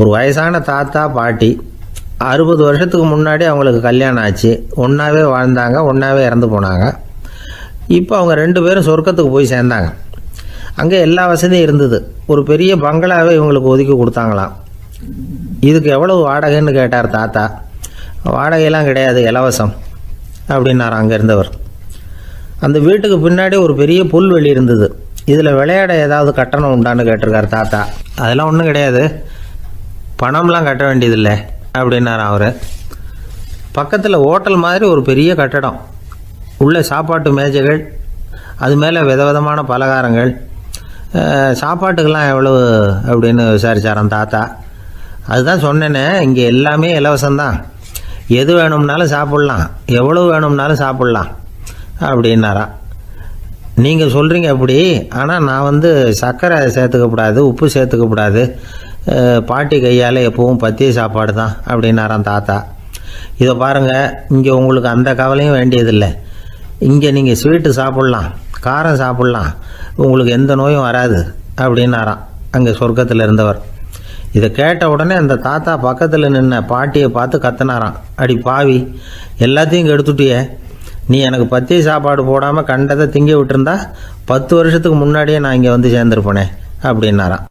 ஒரு வயசான தாத்தா பாட்டி அறுபது வருஷத்துக்கு முன்னாடி அவங்களுக்கு கல்யாணம் ஆச்சு. ஒன்றாவே வாழ்ந்தாங்க ஒன்றாவே இறந்து போனாங்க. இப்போ அவங்க ரெண்டு பேரும் சொர்க்கத்துக்கு போய் சேர்ந்தாங்க. அங்கே எல்லா வசதியும் இருந்தது. ஒரு பெரிய பங்களாவே இவங்களுக்கு ஒதுக்கி கொடுத்தாங்களாம். இதுக்கு எவ்வளவு வாடகைன்னு கேட்டார் தாத்தா. வாடகையெல்லாம் கிடையாது இலவசம் அப்படின்னார் அங்கே இருந்தவர். அந்த வீட்டுக்கு பின்னாடி ஒரு பெரிய புல்வெளி இருந்தது. இதில் விளையாட ஏதாவது கட்டணம் உண்டான்னு கேட்டிருக்காரு தாத்தா. அதெல்லாம் ஒன்றும் கிடையாது. பணம்லாம் கட்ட வேண்டியதில்லை அப்படின்னார் அவர். பக்கத்தில் ஹோட்டல் மாதிரி ஒரு பெரிய கட்டடம். உள்ளே சாப்பாட்டு மேஜைகள் அது மேலே விதவிதமான பலகாரங்கள். சாப்பாட்டுக்கெல்லாம் எவ்வளவு அப்படின்னு விசாரிச்சாராம் தாத்தா. அதுதான் சொன்னேனே இங்கே எல்லாமே இலவசம்தான். எது வேணும்னாலும் சாப்பிட்லாம் எவ்வளவு வேணும்னாலும் சாப்பிட்லாம் அப்படின்னாரா. நீங்கள் சொல்கிறீங்க அப்படி. ஆனால் நான் வந்து சர்க்கரை சேர்த்துக்கக்கூடாது உப்பு சேர்த்துக்கக்கூடாது பாட்டி கையால் எப்பவும் பத்திய சாப்பாடு தான் அப்படின்னாராம் தாத்தா. இதை பாருங்கள் இங்கே உங்களுக்கு அந்த கவலையும் வேண்டியதில்லை. இங்கே நீங்கள் ஸ்வீட்டு சாப்பிட்லாம் காரம் சாப்பிட்லாம். உங்களுக்கு எந்த நோயும் வராது அப்படின்னாராம் அங்கே சொர்க்கத்தில் இருந்தவர். இதை கேட்ட உடனே அந்த தாத்தா பக்கத்தில் நின்ன பாட்டியை பார்த்து கத்துனாராம். அடி பாவி எல்லாத்தையும் கெடுத்துட்டியே. நீ எனக்கு பத்திய சாப்பாடு போடாமல் கண்டதை திங்க விட்டுருந்தா பத்து வருஷத்துக்கு முன்னாடியே நான் இங்கே வந்து சேர்ந்துருப்பேனே அப்படின்னாராம்.